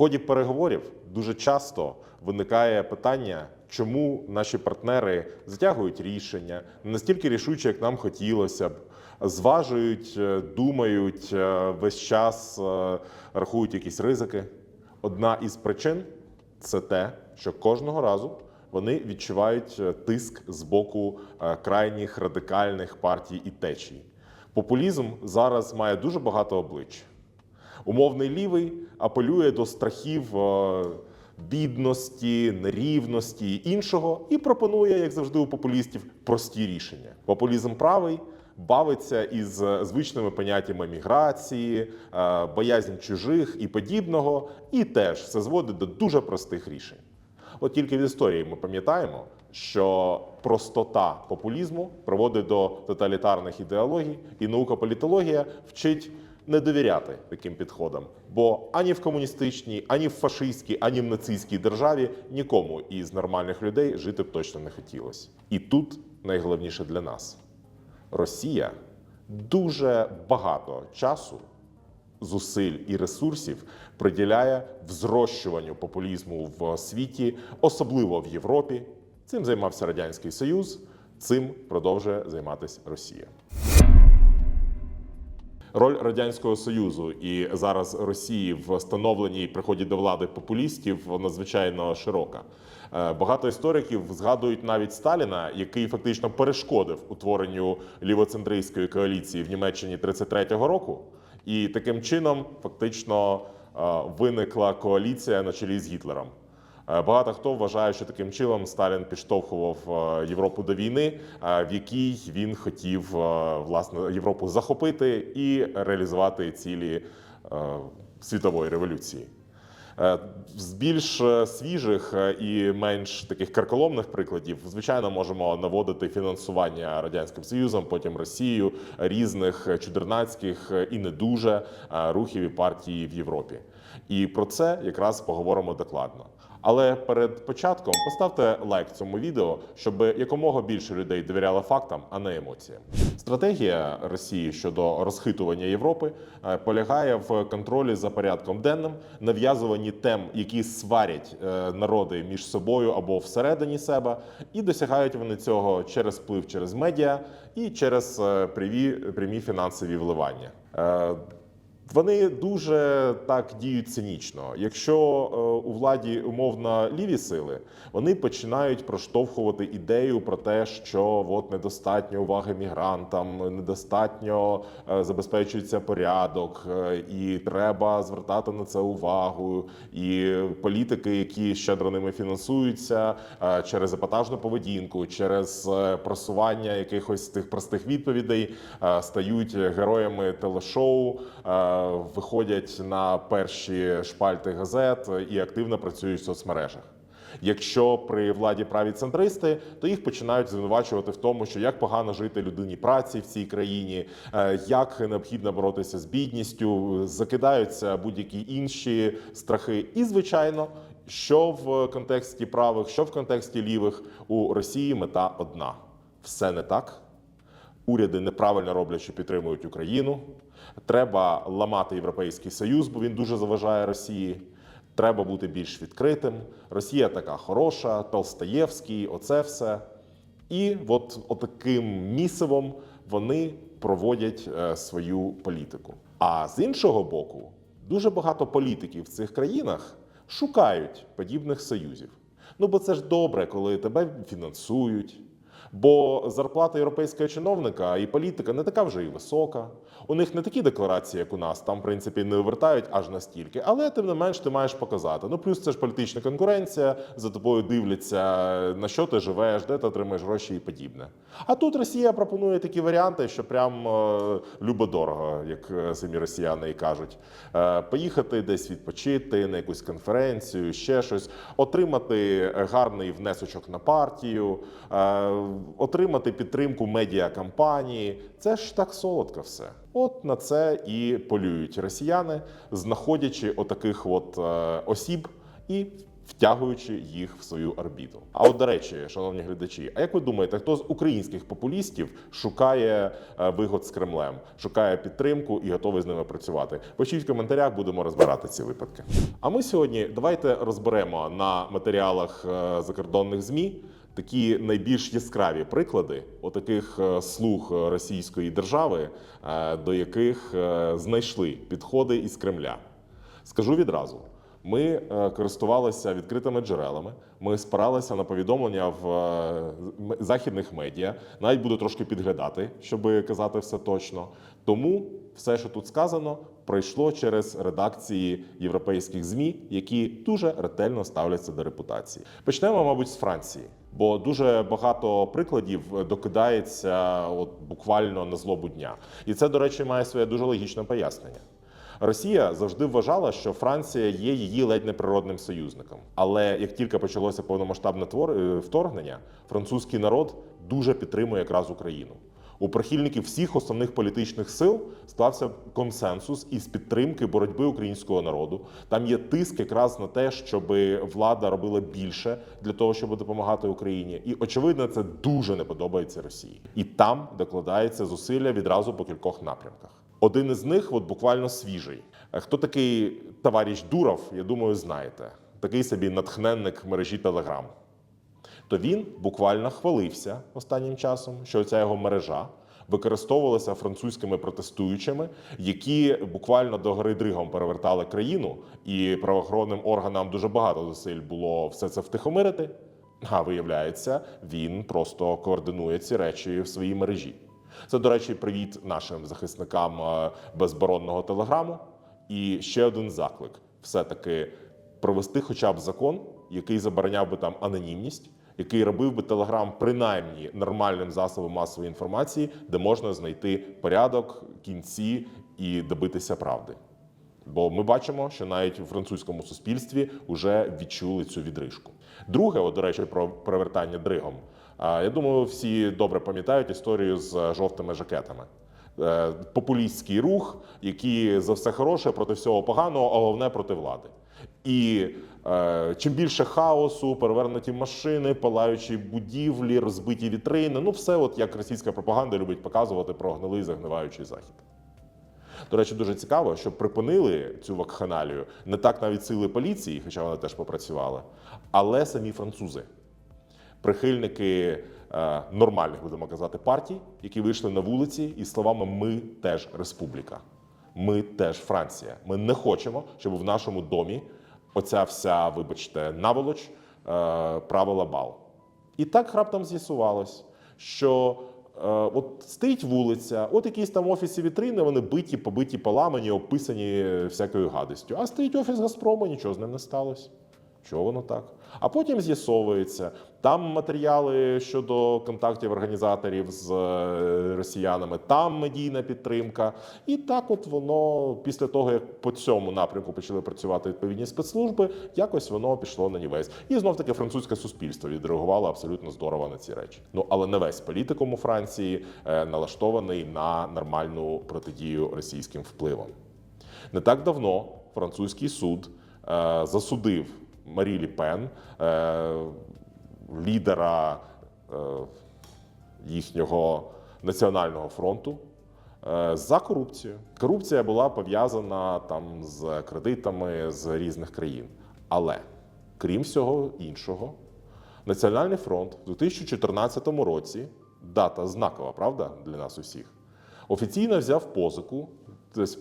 ході переговорів дуже часто виникає питання, чому наші партнери затягують рішення не настільки рішуче, як нам хотілося б, зважують, е, думають е, весь час, е, рахують якісь ризики. Одна із причин це те, що кожного разу вони відчувають тиск з боку крайніх радикальних партій і течій. Популізм зараз має дуже багато облич. Умовний лівий апелює до страхів е, бідності, нерівності іншого, і пропонує, як завжди, у популістів прості рішення. Популізм правий бавиться із е, звичними поняттями міграції, е, боязнь чужих і подібного, і теж все зводить до дуже простих рішень. От тільки в історії ми пам'ятаємо, що простота популізму приводить до тоталітарних ідеологій, і наука політологія вчить не довіряти таким підходам. Бо ані в комуністичній, ані в фашистській, ані в нацистській державі нікому із нормальних людей жити б точно не хотілося. І тут найголовніше для нас: Росія дуже багато часу зусиль і ресурсів приділяє взрощуванню популізму в світі, особливо в Європі. Цим займався Радянський Союз, цим продовжує займатися Росія. Роль радянського союзу і зараз Росії в становленні і приході до влади популістів надзвичайно широка. Е, Багато істориків згадують навіть Сталіна, який фактично перешкодив утворенню лівоцентристської коаліції в Німеччині 33-го року, і таким чином фактично е, виникла коаліція на чолі з Гітлером. Е, Багато хто вважає, що таким чином Сталін підштовхував е, Європу до війни, е, в якій він хотів власне Європу захопити і реалізувати цілі світової революції. З більш свіжих і менш таких карколомних прикладів, звичайно, можемо наводити фінансування радянським союзом, потім Росією різних чудернацьких і не дуже рухів і партій в Європі. І про це якраз поговоримо докладно. Але перед початком поставте лайк цьому відео, щоб якомога більше людей довіряли фактам, а не емоціям. Стратегія Росії щодо розхитування Європи е, полягає в контролі за порядком денним, нав'язуванні тем, які сварять е, народи між собою або всередині себе, і досягають вони цього через вплив через медіа і через е, прямі, прямі фінансові вливання. Вони дуже так діють цинічно. Якщо е, у владі умовно ліві сили, вони починають проштовхувати ідею про те, що от недостатньо уваги мігрантам, недостатньо е, забезпечується порядок, е, і треба звертати на це увагу. І політики, які щедро ними фінансуються через епатажну поведінку, через просування якихось тих простих відповідей, стають героями телешоу. Виходять на перші шпальти газет і активно працюють в соцмережах. Якщо при владі праві центристи, то їх починають звинувачувати в тому, що як погано жити людині праці в цій країні, е, як необхідно боротися з бідністю, закидаються будь-які інші страхи. І звичайно, що в контексті правих, що в контексті лівих у Росії мета одна: все не так. Уряди неправильно роблять, що підтримують Україну. Треба ламати Європейський Союз, бо він дуже заважає Росії. Треба бути більш відкритим. Росія така хороша, Толстаєвський, оце все. І от отаким місивом вони проводять е, свою політику. А з іншого боку, дуже багато політиків в цих країнах шукають подібних союзів. Ну бо це ж добре, коли тебе фінансують. Бо зарплата європейського чиновника і політика не така вже і висока. У них не такі декларації, як у нас. Там, в принципі, не вертають аж настільки. Але тим не менш ти маєш показати. Ну плюс це ж політична конкуренція. За тобою дивляться на що ти живеш, де ти отримаєш гроші і подібне. А тут Росія пропонує такі варіанти, що прям е, любо-дорого, як е, самі росіяни і кажуть. Е, поїхати десь відпочити на якусь конференцію, ще щось, отримати гарний внесочок на партію, е, отримати підтримку медіакампанії. Це ж так солодко все. От на це і полюють росіяни, знаходячи отаких от е, осіб і втягуючи їх в свою орбіту. А от до речі, шановні глядачі, а як ви думаєте, хто з українських популістів шукає е, вигод з Кремлем, шукає підтримку і готовий з ними працювати? Пишіть в коментарях, будемо розбирати ці випадки. А ми сьогодні давайте розберемо на матеріалах е, закордонних змі. Такі найбільш яскраві приклади отаких е, слуг російської держави, е, до яких е, знайшли підходи із Кремля. Скажу відразу: ми е, користувалися відкритими джерелами. Ми спиралися на повідомлення в е, західних медіа. Навіть буду трошки підглядати, щоб казати все точно. Тому все, що тут сказано, пройшло через редакції європейських змі, які дуже ретельно ставляться до репутації. Почнемо, мабуть, з Франції. Бо дуже багато прикладів докидається от буквально на злобу дня, і це, до речі, має своє дуже логічне пояснення. Росія завжди вважала, що Франція є її ледь не природним союзником. Але як тільки почалося повномасштабне е, вторгнення, французький народ дуже підтримує якраз Україну. У прихильників всіх основних політичних сил стався консенсус із підтримки боротьби українського народу. Там є тиск якраз на те, щоб влада робила більше для того, щоб допомагати Україні. І очевидно, це дуже не подобається Росії. І там докладається зусилля відразу по кількох напрямках. Один із них, от буквально свіжий. Хто такий товариш Дуров, я думаю, знаєте. Такий собі натхненник мережі Телеграм. То він буквально хвалився останнім часом, що ця його мережа використовувалася французькими протестуючими, які буквально до гори дригом перевертали країну, і правоохоронним органам дуже багато зусиль було все це втихомирити. А виявляється, він просто координує ці речі в своїй мережі. Це, до речі, привіт нашим захисникам е, безборонного телеграму. І ще один заклик: все-таки провести хоча б закон, який забороняв би там анонімність, який робив би телеграм принаймні нормальним засобом масової інформації, де можна знайти порядок, кінці і добитися правди. Бо ми бачимо, що навіть у французькому суспільстві вже відчули цю відрижку. Друге, от, до речі, про перевертання дригом. Я думаю, всі добре пам'ятають історію з жовтими жакетами. Е, Популістський рух, який за все хороше проти всього поганого, а головне проти влади. І е, чим більше хаосу, перевернуті машини, палаючі будівлі, розбиті вітрини, ну все, от як російська пропаганда любить показувати про гнилий загниваючий захід. До речі, дуже цікаво, що припинили цю вакханалію. Не так навіть сили поліції, хоча вони теж попрацювали, але самі французи, прихильники е, нормальних, будемо казати, партій, які вийшли на вулиці із словами Ми теж республіка, ми теж Франція. Ми не хочемо, щоб в нашому домі оця вся, вибачте, наволоч е, правила бал. І так раптом з'ясувалось, що е, от стоїть вулиця, от якісь там офіси вітрини, вони биті, побиті, поламані, описані всякою гадостю. А стоїть офіс Газпрому, нічого з ним не сталося. Чого воно так? А потім з'ясовується, там матеріали щодо контактів організаторів з е, росіянами, там медійна підтримка. І так, от воно після того, як по цьому напрямку почали працювати відповідні спецслужби, якось воно пішло на нівець. І знов таки французьке суспільство відреагувало абсолютно здорово на ці речі. Ну але не весь політикум у Франції е, налаштований на нормальну протидію російським впливам. Не так давно французький суд е, засудив Марі Лі Пен, е, лідера е, їхнього національного фронту. е, За корупцію. Корупція була пов'язана там з кредитами з різних країн. Але крім всього іншого, Національний фронт у 2014 році дата знакова, правда, для нас усіх. Офіційно взяв позику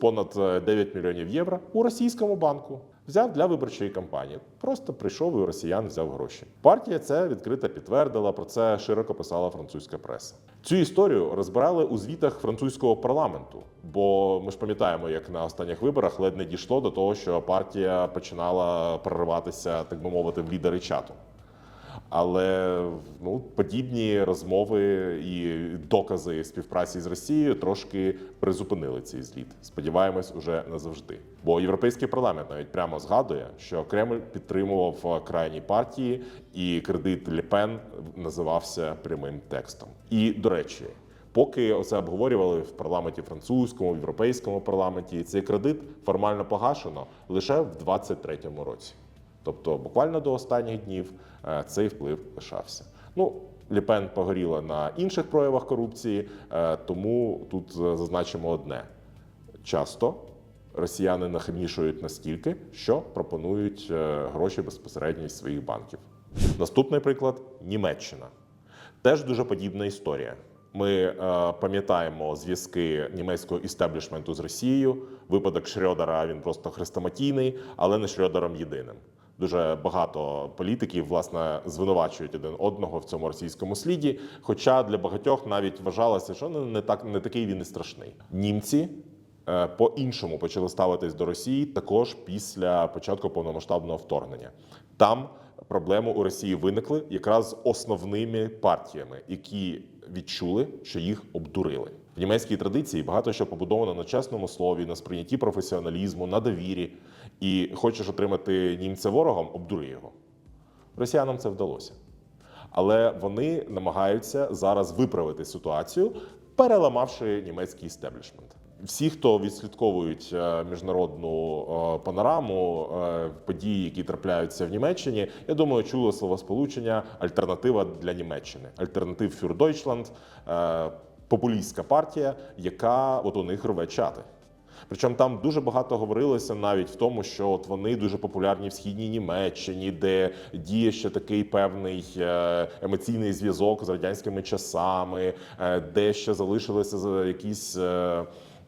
понад е, 9 мільйонів євро у російському банку. Взяв для виборчої кампанії. Просто прийшов і у росіян взяв гроші. Партія це відкрито підтвердила. Про це широко писала французька преса. Цю історію розбирали у звітах французького парламенту. Бо ми ж пам'ятаємо, як на останніх виборах ледь не дійшло до того, що партія починала прориватися, так би мовити, в лідери чату. Але ну, подібні розмови і докази співпраці з Росією трошки призупинили цей зліт. Сподіваємось, уже назавжди. Бо європейський парламент навіть прямо згадує, що Кремль підтримував крайні партії, і кредит Ліпен називався прямим текстом. І до речі. Поки оце обговорювали в парламенті французькому, в європейському парламенті, цей кредит формально погашено лише в 23-му році. Тобто, буквально до останніх днів цей вплив лишався. Ну, Ліпен погоріла на інших проявах корупції, е, тому тут е, зазначимо одне: часто росіяни нахабнішують настільки, що пропонують е, гроші безпосередньо із своїх банків. Наступний приклад Німеччина. Теж дуже подібна історія. Ми е, пам'ятаємо зв'язки німецького істеблішменту з Росією. Випадок Шрёдера він просто хрестоматійний, але не Шрёдером єдиним. Дуже багато політиків власне звинувачують один одного в цьому російському сліді. Хоча для багатьох навіть вважалося, що не так не такий він і страшний. Німці е, по-іншому почали ставитись до Росії також після початку повномасштабного вторгнення. Там проблеми у Росії виникли якраз з основними партіями, які відчули, що їх обдурили. В німецькій традиції багато що побудовано на чесному слові, на сприйнятті професіоналізму, на довірі. І хочеш отримати німця ворогом, обдури його. Росіянам це вдалося. Але вони намагаються зараз виправити ситуацію, переламавши німецький істеблішмент. Всі, хто відслідковують е, міжнародну е, панораму е, подій, які трапляються в Німеччині, я думаю, чули словосполучення альтернатива для Німеччини. Альтернатив е, популістська партія, яка от у них рве чати. Причому там дуже багато говорилося навіть в тому, що от вони дуже популярні в східній Німеччині, де діє ще такий певний е, емоційний зв'язок з радянськими часами, е, де ще залишилися за якісь.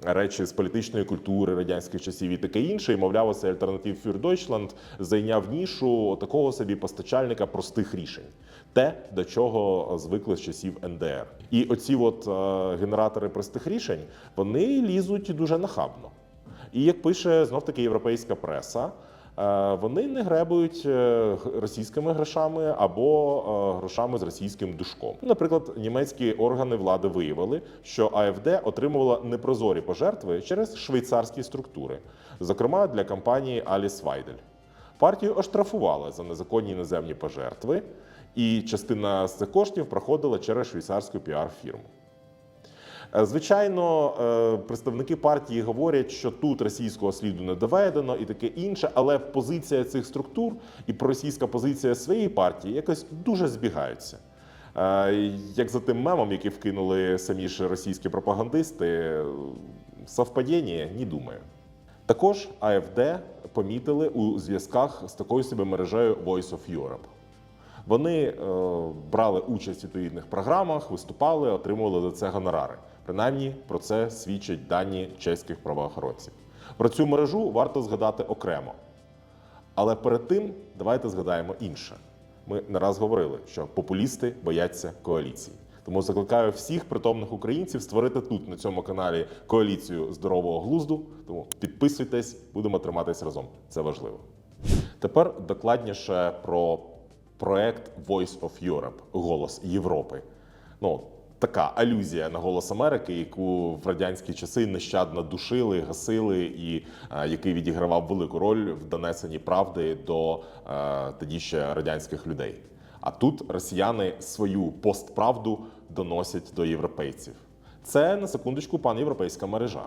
Речі з політичної культури радянських часів і таке інше, і мовляв, цей альтернатив фюр Deutschland зайняв нішу такого собі постачальника простих рішень, те, до чого звикли з часів НДР. І оці от е, генератори простих рішень вони лізуть дуже нахабно. І як пише знов таки європейська преса, вони не гребують е, російськими грошами або е, грошами з російським душком. Наприклад, німецькі органи влади виявили, що АФД отримувала непрозорі пожертви через швейцарські структури, зокрема для компанії Аліс Вайдель. Партію оштрафували за незаконні іноземні пожертви, і частина з цих коштів проходила через швейцарську піар-фірму. Е, Звичайно, е, представники партії говорять, що тут російського сліду не доведено і таке інше, але позиція цих структур і проросійська позиція своєї партії якось дуже збігаються. Е, Як за тим мемом, який вкинули самі ж російські пропагандисти, совпадіння, не думаю. Також АФД помітили у зв'язках з такою собі мережею Voice of Europe. Вони е, брали участь у відповідних програмах, виступали, отримували за це гонорари. Принаймні про це свідчать дані чеських правоохоронців. Про цю мережу варто згадати окремо. Але перед тим давайте згадаємо інше. Ми не раз говорили, що популісти бояться коаліції. Тому закликаю всіх притомних українців створити тут на цьому каналі коаліцію здорового глузду. Тому підписуйтесь, будемо триматись разом. Це важливо. Тепер докладніше про проект Voice of Europe Голос Європи. Ну, така алюзія на голос Америки, яку в радянські часи нещадно душили, гасили, і е, який відігравав велику роль в донесенні правди до е, тоді ще радянських людей. А тут росіяни свою постправду доносять до європейців. Це на секундочку панєвропейська мережа.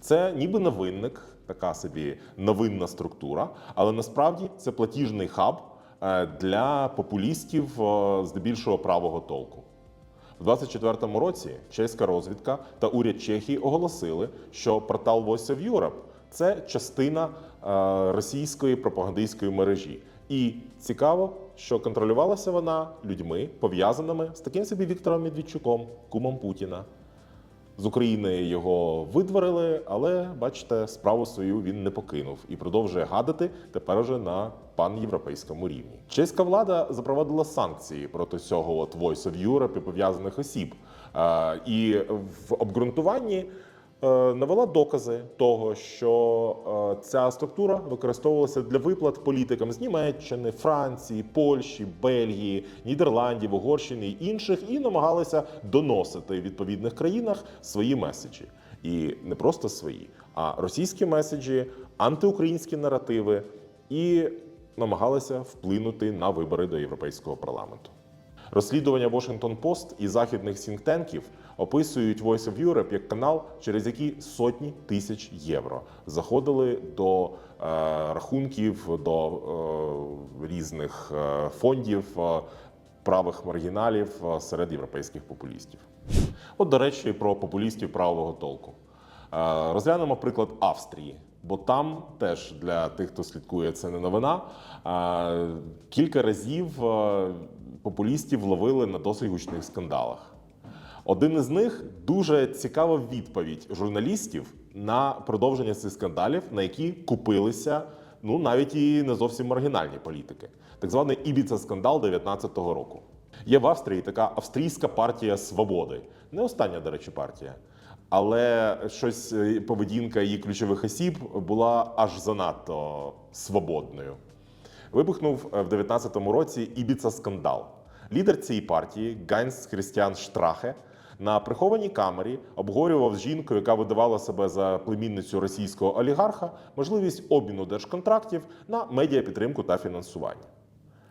Це ніби новинник, така собі новинна структура, але насправді це платіжний хаб е, для популістів е, здебільшого правого толку. В 24-му році чеська розвідка та уряд Чехії оголосили, що портал Voice of Europe – це частина е, російської пропагандистської мережі. І цікаво, що контролювалася вона людьми, пов'язаними з таким собі Віктором Медведчуком, кумом Путіна. З України його видворили, але бачите, справу свою він не покинув і продовжує гадати тепер уже на панєвропейському рівні. Чеська влада запровадила санкції проти цього от Voice of Europe і пов'язаних осіб. Е, І в обґрунтуванні навела докази того, що е, ця структура використовувалася для виплат політикам з Німеччини, Франції, Польщі, Бельгії, Нідерландів, Угорщини і інших, і намагалися доносити в відповідних країнах свої меседжі. І не просто свої, а російські меседжі, антиукраїнські наративи, і намагалися вплинути на вибори до Європейського парламенту. Розслідування Washington Post і західних сінктенків описують Voice of Europe як канал, через який сотні тисяч євро заходили до е, рахунків, до е, різних е, фондів е, правих маргіналів е, серед європейських популістів. От, до речі, про популістів правого толку. Е, Розглянемо приклад Австрії, бо там теж для тих, хто слідкує, це не новина. е, Кілька разів популістів ловили на досить гучних скандалах. Один із них дуже цікава відповідь журналістів на продовження цих скандалів, на які купилися ну навіть і не зовсім маргінальні політики. Так званий ібіца скандал 19-го року. Є в Австрії така австрійська партія свободи. Не остання, до речі, партія. Але щось е, поведінка її ключових осіб була аж занадто свободною. Вибухнув е, в 19-му році ібіца скандал. Лідер цієї партії Ганс Христіан Штрахе на прихованій камері обговорював з жінкою, яка видавала себе за племінницю російського олігарха, можливість обміну держконтрактів на медіапідтримку та фінансування.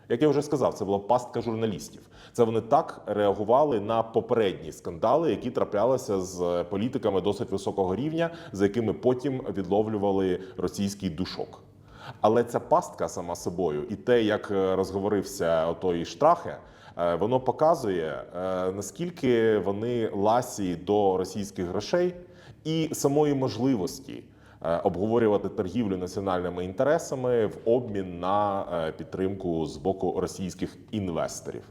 Як я вже сказав, це була пастка журналістів. Це вони так реагували на попередні скандали, які траплялися з політиками досить високого рівня, за якими потім відловлювали російський душок. Але ця пастка сама собою, і те, як е, розговорився той штрахе, воно показує е, наскільки вони ласі до російських грошей і самої можливості е, обговорювати торгівлю національними інтересами в обмін на е, підтримку з боку російських інвесторів.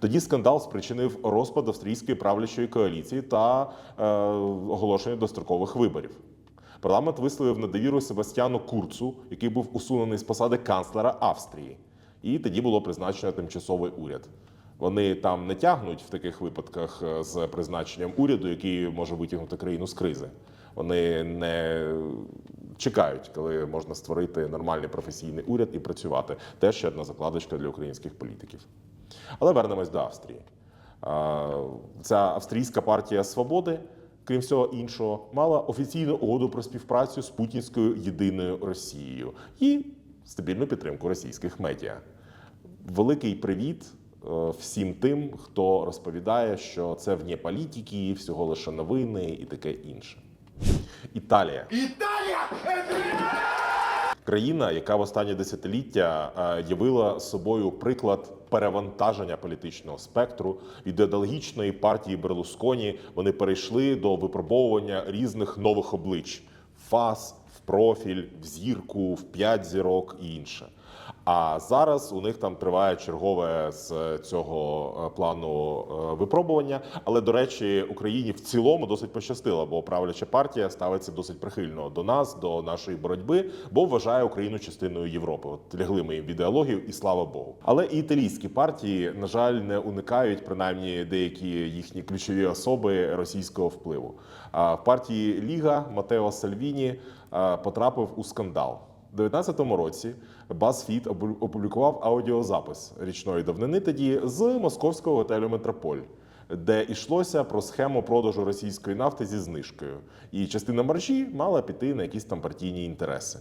Тоді скандал спричинив розпад австрійської правлячої коаліції та е, оголошення дострокових виборів. Парламент висловив недовіру Себастьяну Курцу, який був усунений з посади канцлера Австрії. І тоді було призначено тимчасовий уряд. Вони там не тягнуть в таких випадках е, з призначенням уряду, який може витягнути країну з кризи. Вони не чекають, коли можна створити нормальний професійний уряд і працювати. Теж ще одна закладочка для українських політиків. Але вернемось до Австрії. Ця австрійська партія свободи, крім всього іншого, мала офіційну угоду про співпрацю з путінською єдиною Росією і стабільну підтримку російських медіа. Великий привіт всім тим, хто розповідає, що це вне політики, всього лише новини і таке інше. Італія. Італія! Країна, яка в останні десятиліття е, явила собою приклад перевантаження політичного спектру від ідеологічної партії Берлусконі, вони перейшли до випробовування різних нових облич: фас, в профіль, в зірку, в п'ять зірок і інше. А зараз у них там триває чергове з цього е, плану е, випробування. Але до речі, Україні в цілому досить пощастило, бо правляча партія ставиться досить прихильно до нас, до нашої боротьби, бо вважає Україну частиною Європи. От лягли ми їм в ідеологію, і слава Богу. Але і італійські партії, на жаль, не уникають принаймні деякі їхні ключові особи російського впливу. А в партії Ліга Матео Сальвіні е, потрапив у скандал. У 2019 році BuzzFeed опу- опублікував аудіозапис річної давнини тоді з московського готелю Метрополь, де йшлося про схему продажу російської нафти зі знижкою, і частина маржі мала піти на якісь там партійні інтереси.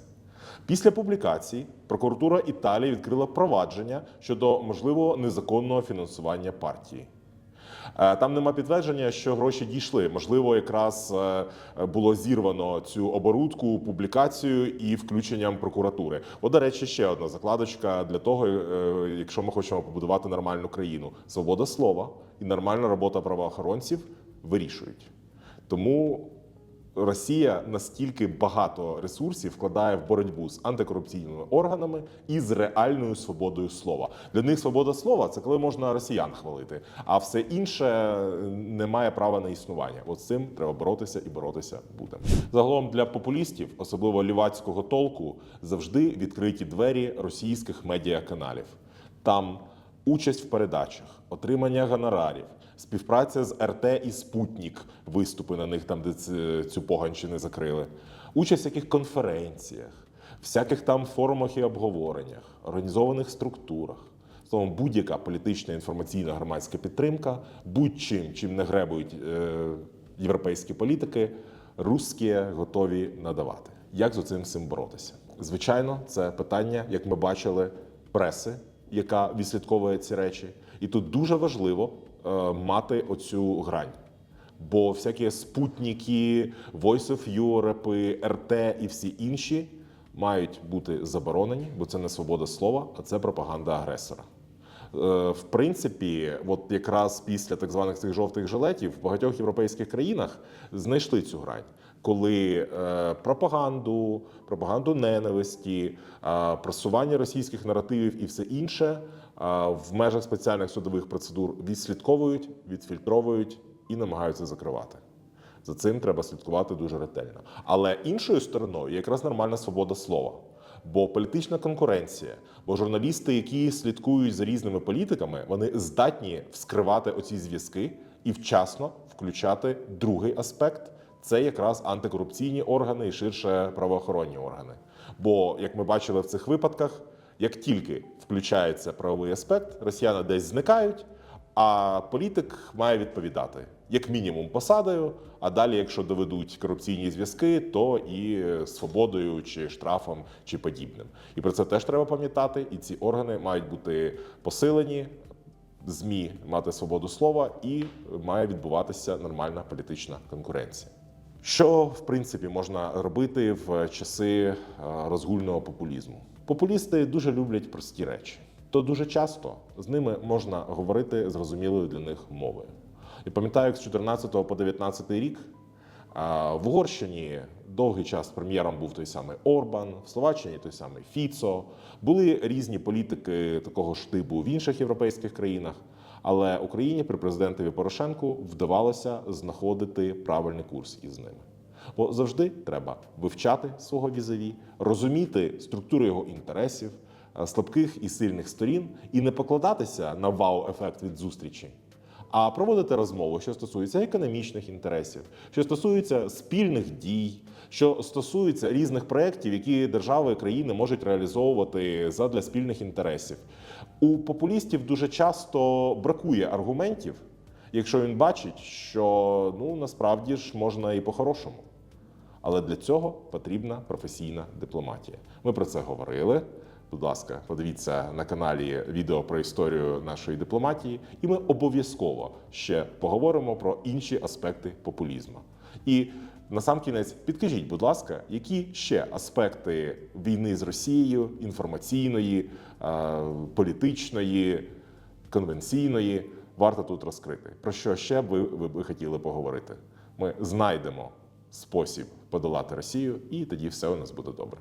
Після публікації прокуратура Італії відкрила провадження щодо можливого незаконного фінансування партії. Е, Там нема підтвердження, що гроші дійшли. Можливо, якраз е, було зірвано цю оборудку, публікацію і включенням прокуратури. От, до речі, ще одна закладочка для того, е, якщо ми хочемо побудувати нормальну країну. Свобода слова і нормальна робота правоохоронців вирішують. Тому Росія настільки багато ресурсів вкладає в боротьбу з антикорупційними органами і з реальною свободою слова. Для них свобода слова це коли можна росіян хвалити, а все інше не має права на існування. От з цим треба боротися і боротися будемо. Загалом для популістів, особливо лівацького толку, завжди відкриті двері російських медіаканалів. Там участь в передачах, отримання гонорарів, співпраця з РТ і Спутник, виступи на них там, де цю поганщини закрили, участь в яких конференціях, всяких там форумах і обговореннях, організованих структурах. Словом, будь-яка політична інформаційна громадська підтримка, будь-чим, чим не гребують е, європейські політики, русські готові надавати. Як з цим всім боротися? Звичайно, це питання, як ми бачили, преси, яка відслідковує ці речі. І тут дуже важливо е, мати оцю грань. Бо всякі спутники, Voice of Europe, РТ і всі інші мають бути заборонені, бо це не свобода слова, а це пропаганда агресора. Е, В принципі, от якраз після так званих цих жовтих жилетів в багатьох європейських країнах знайшли цю грань, коли е, пропаганду, пропаганду ненависті, е, просування російських наративів і все інше е, в межах спеціальних судових процедур відслідковують, відфільтровують і намагаються закривати. За цим треба слідкувати дуже ретельно. Але іншою стороною якраз нормальна свобода слова. Бо політична конкуренція, бо журналісти, які слідкують за різними політиками, вони здатні вскривати оці зв'язки і вчасно включати другий аспект це якраз антикорупційні органи і ширше правоохоронні органи. Бо, як ми бачили в цих випадках, як тільки включається правовий аспект, росіяни десь зникають, а політик має відповідати як мінімум посадою. А далі, якщо доведуть корупційні зв'язки, то і свободою чи штрафом чи подібним. І про це теж треба пам'ятати. І ці органи мають бути посилені. ЗМІ мати свободу слова і має відбуватися нормальна політична конкуренція. Що в принципі можна робити в часи е, розгульного популізму? Популісти дуже люблять прості речі, то дуже часто з ними можна говорити зрозумілою для них мовою. І пам'ятаю, з 14 по 19 рік в Угорщині довгий час прем'єром був той самий Орбан, в Словаччині той самий Фіцо. Були різні політики такого ж типу в інших європейських країнах. Але Україні при президентові Порошенку вдавалося знаходити правильний курс із ними. Бо завжди треба вивчати свого візаві, розуміти структуру його інтересів, е, слабких і сильних сторін, і не покладатися на вау-ефект від зустрічі, а проводити розмову, що стосується економічних інтересів, що стосується спільних дій, що стосується різних проєктів, які держави і країни можуть реалізовувати задля спільних інтересів. У популістів дуже часто бракує аргументів, якщо він бачить, що ну насправді ж можна і по-хорошому. Але для цього потрібна професійна дипломатія. Ми про це говорили. Будь ласка, подивіться на каналі відео про історію нашої дипломатії, і ми обов'язково ще поговоримо про інші аспекти популізму. І на сам кінець підкажіть, будь ласка, які ще аспекти війни з Росією, інформаційної, е, політичної, конвенційної варто тут розкрити? Про що ще ви, ви би хотіли поговорити? Ми знайдемо спосіб подолати Росію, і тоді все у нас буде добре.